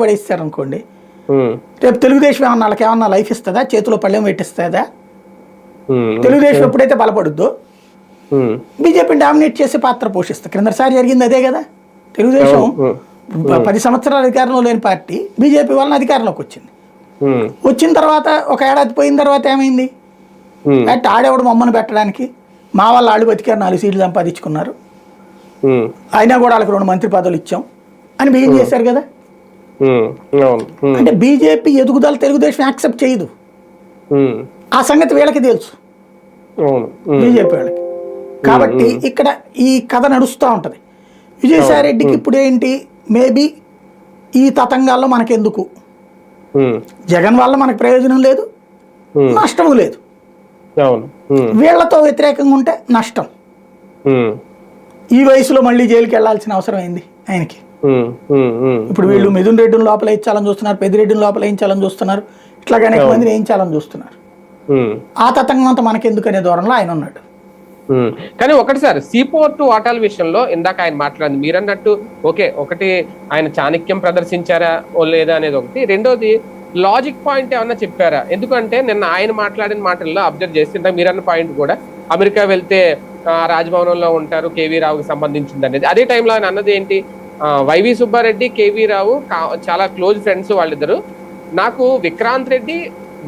పడేస్తారు అనుకోండి రేపు తెలుగుదేశం ఏమన్నా వాళ్ళకి ఏమన్నా లైఫ్ ఇస్తుందా? చేతిలో పళ్ళెం పెట్టిస్తుందా? తెలుగుదేశం ఎప్పుడైతే బలపడుద్దో బీజేపీని డామినేట్ చేసే పాత్ర పోషిస్తుంది క్రిందసారి జరిగింది అదే కదా? తెలుగుదేశం పది సంవత్సరాల అధికారంలో లేని పార్టీ బీజేపీ వలన అధికారంలోకి వచ్చింది. వచ్చిన తర్వాత ఒక ఏడాది పోయిన తర్వాత ఏమైంది? అంటే ఆడేవాడు మమ్మల్ని పెట్టడానికి? మా వాళ్ళు ఆళ్ళు బతికారు నాలుగు సీట్లు సంపాదించుకున్నారు. అయినా కూడా వాళ్ళకి రెండు మంత్రి పదవులు ఇచ్చాం. అని బిగిన్ చేశారు కదా? అంటే బీజేపీ ఎదుగుదల తెలుగుదేశం యాక్సెప్ట్ చేయదు. ఆ సంగతి వీళ్ళకి తెలుసు. బీజేపీ వాళ్ళకి. కాబట్టి ఇక్కడ ఈ కథ నడుస్తూ ఉంటుంది. విజయసాయి రెడ్డికి ఇప్పుడు ఏంటి? మేబీ ఈ తతంగాల్లో మనకెందుకు? జగన్ వల్ల మనకు ప్రయోజనం లేదు. నష్టము లేదు. వీళ్ళతో వ్యతిరేకంగా ఉంటే నష్టం. ఈ వయసులో మళ్ళీ జైలుకి వెళ్ళాల్సిన అవసరం ఏంది ఆయనకి? ఇప్పుడు వీళ్ళు మిథున్ రెడ్డిని లోపల ఇచ్చాలని చూస్తున్నారు పెద్దిరెడ్డిని లోపల వేయించాలని చూస్తున్నారు ఇట్లాగే అనేక మందిని వేయించాలని చూస్తున్నారు. ఆ తతంగం అంతా మనకెందుకు అనే దూరంలో ఆయన ఉన్నాడు. కానీ ఒకటి సార్ సీపోర్ట్ వాటాల విషయంలో ఇందాక ఆయన మాట్లాడింది. మీరన్నట్టు ఓకే ఒకటి ఆయన చాణక్యం ప్రదర్శించారా లేదా అనేది ఒకటి. రెండోది లాజిక్ పాయింట్ ఏమన్నా చెప్పారా? ఎందుకంటే నిన్న ఆయన మాట్లాడిన మాటల్లో అబ్జర్వ్ చేస్తుంటే మీరన్న పాయింట్ కూడా అమెరికా వెళ్తే రాజ్భవనంలో ఉంటారు కేవీ రావుకి సంబంధించింది అనేది అదే టైంలో ఆయన అన్నది ఏంటి? వైవి సుబ్బారెడ్డి కేవీ రావు చాలా క్లోజ్ ఫ్రెండ్స్ వాళ్ళిద్దరు. నాకు విక్రాంత్ రెడ్డి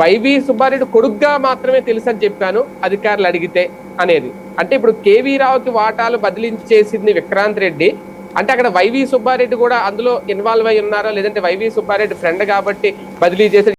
వైవి సుబ్బారెడ్డి కొడుగ్గా మాత్రమే తెలుసు అని చెప్పాను అధికారులు అడిగితే అనేది. అంటే ఇప్పుడు కేవీ రావుకి వాటాలు బదిలించి చేసింది విక్రాంత్ రెడ్డి. అంటే అక్కడ వైవి సుబ్బారెడ్డి కూడా అందులో ఇన్వాల్వ్ అయి ఉన్నారా? లేదంటే వైవి సుబ్బారెడ్డి ఫ్రెండ్ కాబట్టి బదిలీ చేసి